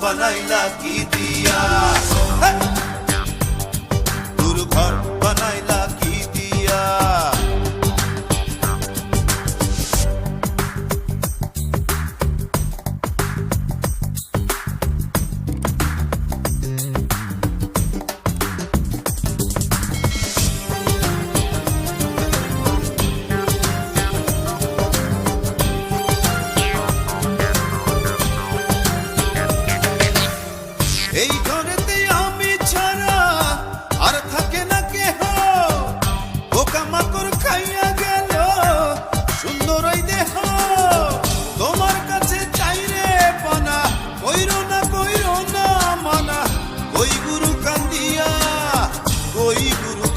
ঘর বানাইলা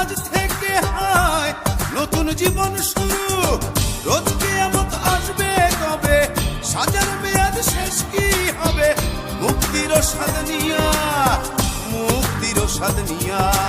আজ থেকে হয়, নতুন জীবন শুরু। রোজ কেয়ামত আসবে কবে? সাজার মেয়াদ শেষ কি হবে? মুক্তির সাধনিয়া মুক্তির সাধনিয়া নিয়া।